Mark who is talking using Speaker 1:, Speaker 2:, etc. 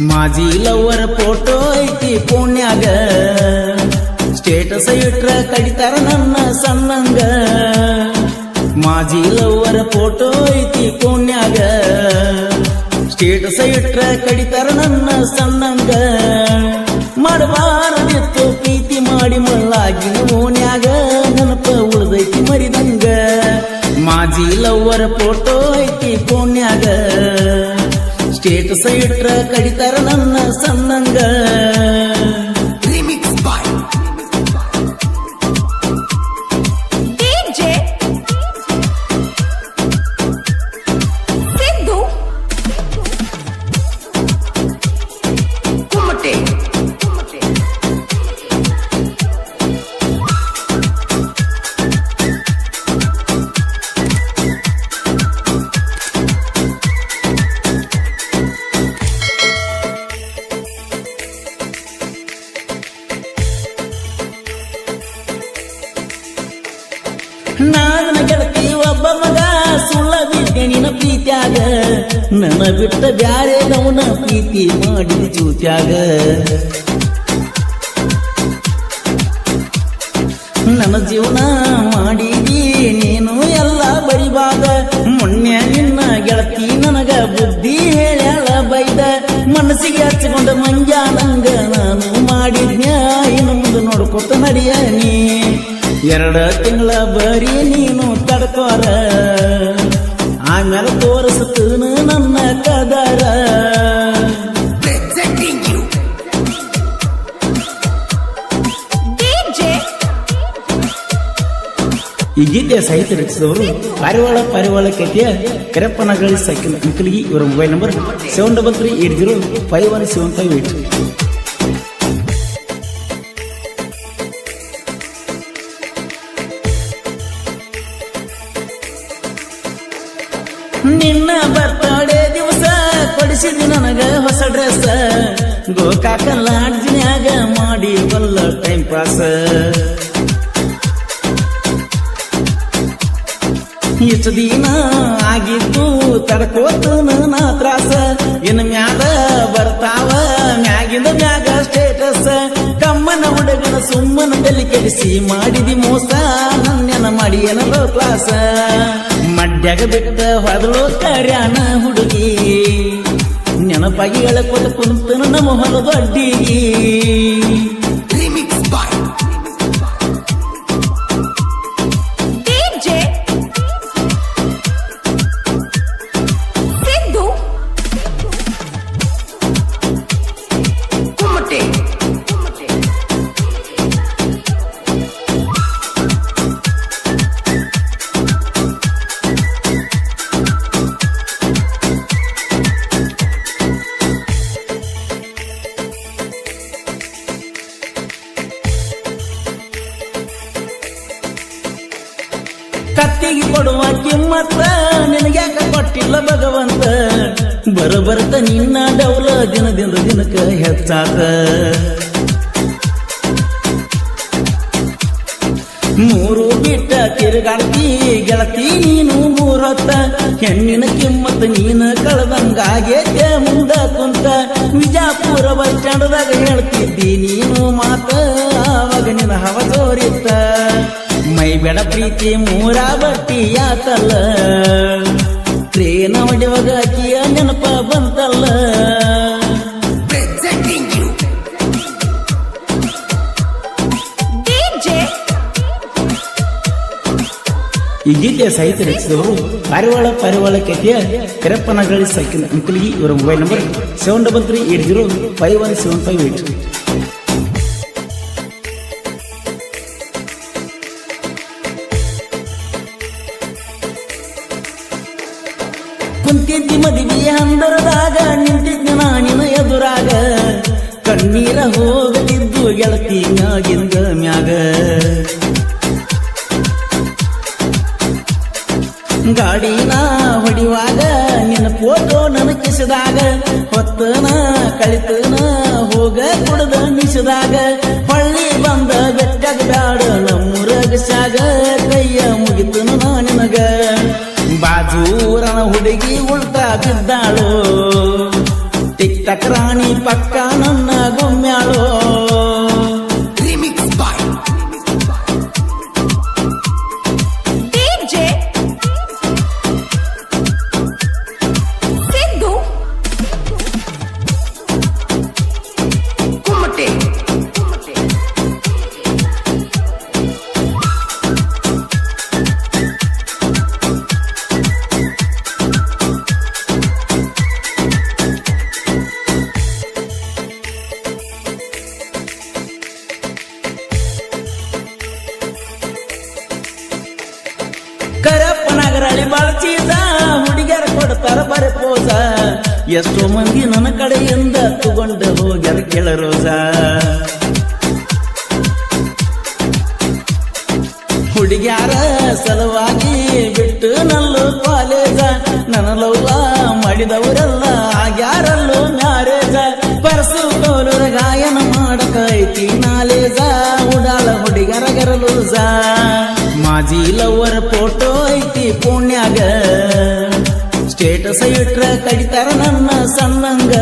Speaker 1: ಮಾಜಿ lover photo ಐತಿ ಪುಣ್ಯಾಗ status ಇಟ್ರ ಕಡಿತಾರ ನನ್ನ ಸಣ್ಣಂಗ. ಮಾಜಿ ಲವರ್ ಫೋಟೋ ಐತಿ ಪುಣ್ಯಾಗ ಸ್ಟೇಟಸ್ ಇಟ್ರ ಕಡಿತಾರ ನನ್ನ ಸಣ್ಣಂಗ. ಮಾಡಬಾರದಿತ್ತು ಪ್ರೀತಿ ಮಾಡಿ ಮಳ್ಳಾಗಿನ ಓನ್ಯಾಗ ನೆನಪ ಉಳ್ದೈತಿ ಮರಿದಂಗ. ಮಾಜಿ ಲವ್ವರ ಫೋಟೋ ಐತಿ ಫೋನ್ಯಾಗ. ಸ್ಟೇಟಸ್ ಇಟ್ರ ಕಡಿತಾರ ನನ್ನ ಸಣ್ಣಂಗ ಪ್ರೀತ್ಯಾಗ. ನನ್ನ ಬಿಟ್ಟ ಬ್ಯಾರೆ ನವನ ಪ್ರೀತಿ ಮಾಡಿದ ಜೂತ್ಯಾಗ ನನ್ನ ಜೀವನ ಮಾಡಿದಿ ನೀನು ಎಲ್ಲ ಬರಿಬಾದ. ಮೊನ್ನೆ ನಿನ್ನ ಗೆಳತಿ ನನಗ ಬುದ್ಧಿ ಹೇಳ್ಯಾಳ ಬೈದ. ಮನಸ್ಸಿಗೆ ಹಚ್ಚಿಕೊಂಡ ಮಂಜಾನಂಗ ನಾನು ಮಾಡಿದ್ನ್ಯ ಇನ್ನು ಮುಂದೆ ನೋಡ್ಕೊತ ನಡಿಯ ನೀ. ಎರಡ ತಿಂಗಳ ಬರೀ ನೀನು ತಡ್ಕೋರ. ಈ ಗೀತೆಯ ಸಾಹಿತ್ಯ ರಚಿಸಿದವರು ಪಾರಿವಾಳ ಪಾರಿವಾಳ ಕಥೆಯ ಕರೆಪ್ಪನಗಳ ಸೈಕಲ್ ಅಂಕಲಿಗೆ. ಇವರ mobile number seven double three eight zero five one seven five eight. ನಿನ್ನ ಬರ್ತಡೇ ದಿವಸ ಕೊಡಿಸಿದ್ವಿ ನನಗ ಹೊಸ ಡ್ರೆಸ್. ಗೋಕಾಕ ಲಾಡ್ಜ್ನ್ಯಾಗ ಮಾಡಿ ಬಲ್ಲ ಟೈಮ್ ಪಾಸ್. ಇಷ್ಟು ದಿನ ಆಗಿದ್ದು ತಡ್ಕೋತನ ನಾ ತ್ರಾಸ. ಇನ್ ಮ್ಯಾಲ ಬರ್ತಾವ, ಮ್ಯಾಗಿಂದ ಮ್ಯಾಗ ಸ್ಟೇಟಸ್ ಕಮ್ಮನ ಹುಡುಗನ ಸುಮ್ಮನ ತಲೆ ಕೆಡಿಸಿ ಮಾಡಿದಿ ಮೋಸ ನನ್ನೆನ ಮಾಡಿ ಏನೋ ಕ್ಲಾಸ ಮಡ್ಯಾಗ ಬಿಟ್ಟ ಹೊದಲು ಕರ್ಯಾನ ಹುಡುಗಿ. ನೆನಪಾಗಿ ಎಳಕೊತ ಕುಂತನ ನಮ್ಮ ಹೊಲದ ಕತ್ತಿಗೆ ಕೊಡುವ ಕಿಮ್ಮತ್ತ ನಿನಗ್ಯಾಕ ಕೊಟ್ಟಿಲ್ಲ ಭಗವಂತ? ಬರಬರ್ತ ನಿನ್ನ ಡೌಲ ದಿನದಿಂದ ದಿನಕ್ಕ ಹೆಚ್ಚಾತ. ಮೂರು ಬಿಟ್ಟ ತಿರುಗಾಡ್ತಿ, ಗೆಳತಿ ನೀನು ಮೂರೊತ್ತ. ಹೆಣ್ಣಿನ ಕಿಮ್ಮತ್ತ ನೀನು ಕಳೆದಂಗಾಗೇತೆ ಮುಂದ ಕುಂತ. ವಿಜಾಪುರ ಬಸ್ ಸ್ಟ್ಯಾಂಡ್ದಾಗ ಹೇಳ್ತಿದ್ದಿ ನೀನು ಮಾತ. ಮೈ ಬೆಡ ಪ್ರೀತಿ ಮೂರ ಬಟ್ಟಿಯಾತಲ್ಲ ಟ್ರೇನ ಹೊಡೆವಾಗ ಅಕ್ಕಿಯ ನೆನಪ ಬಂತಲ್ಲ. ಈ ಗೀತೆಯ ಸಾಹಿತ್ಯ ರಚಿಸಿದವರು ಪಾರಿವಾಳ ಪಾರಿವಾಳ ಕಥೆಯ ಕರೆಪ್ಪನಗಳಿ ಸೈಕಲ್ ಅಂಕಲ್ಗಿ. ಇವರ mobile number seven double three eight zero five one seven five eight ಕುಂತಿದ್ದಿ ಮದುವೆ ಹಂದರದಾಗ ನಿಂತಿದ್ದ ನಾನಿನ ಎದುರಾಗ. ಕಣ್ಣೀರ ಹೋಗದಿದ್ದು ಗೆಳತಿ ಮ್ಯಾಗಿಂದ ಮ್ಯಾಗ. ಗಾಡಿನ ಹೊಡಿವಾಗ ನಿನ್ನ ಫೋಟೋ ನನ್ನ ಕಿಸದಾಗ ಹೊತ್ತನ ಕಳಿತನ ಹೋಗ ಕುಡ್ದ ನಿಸದಾಗ. ಹೊಳ್ಳಿ ಬಂದ ಬೆಟ್ಟಗ ಬ್ಯಾಡ ನಮ್ಮೂರಾಗ ಸಾಗ. ಹುಡುಗಿ ಉಳ್ತಾ ಬಿದ್ದಾಳು ಟಿಕ್ ಟಕ್ ರಾಣಿ ಪಕ್ಕ ಹುಡುಗಿಯರ ಕೊಡ್ತಾರ ಬರೆ ಪೋಸ ಎಷ್ಟೋ ಮಂದಿ ನನ್ನ ಕಡೆಯಿಂದ ತಗೊಂಡು ಹೋಗ್ಯಾರ ಕೆಳ ರೋಸ ಹುಡುಗ್ಯಾರ ಸಲುವಾಗಿ ಬಿಟ್ಟು ನಲ್ಲು ಕಾಲೇಜ. ನನ್ನ ಲವ್ವ ಮಾಡಿದವರೆಲ್ಲ ಆಗ್ಯಾರಲ್ಲೋ ಮ್ಯಾರೇಜ. ಪರಸು ಕೋಲೂರ ಗಾಯನ ಮಾಡಕೈತಿ ನಾಲೇಜ. ಉಡಾಳ ಹುಡುಗರ ಗರಲೂಸ ಮಾಜಿ ಲವ್ವರ ಫೋಟೋ ಐತಿ ಪುಣ್ಯಾಗ. ಸ್ಟೇಟಸ್ ಇಟ್ರ ಕಡಿತಾರ ನನ್ನ ಸಣ್ಣಂಗ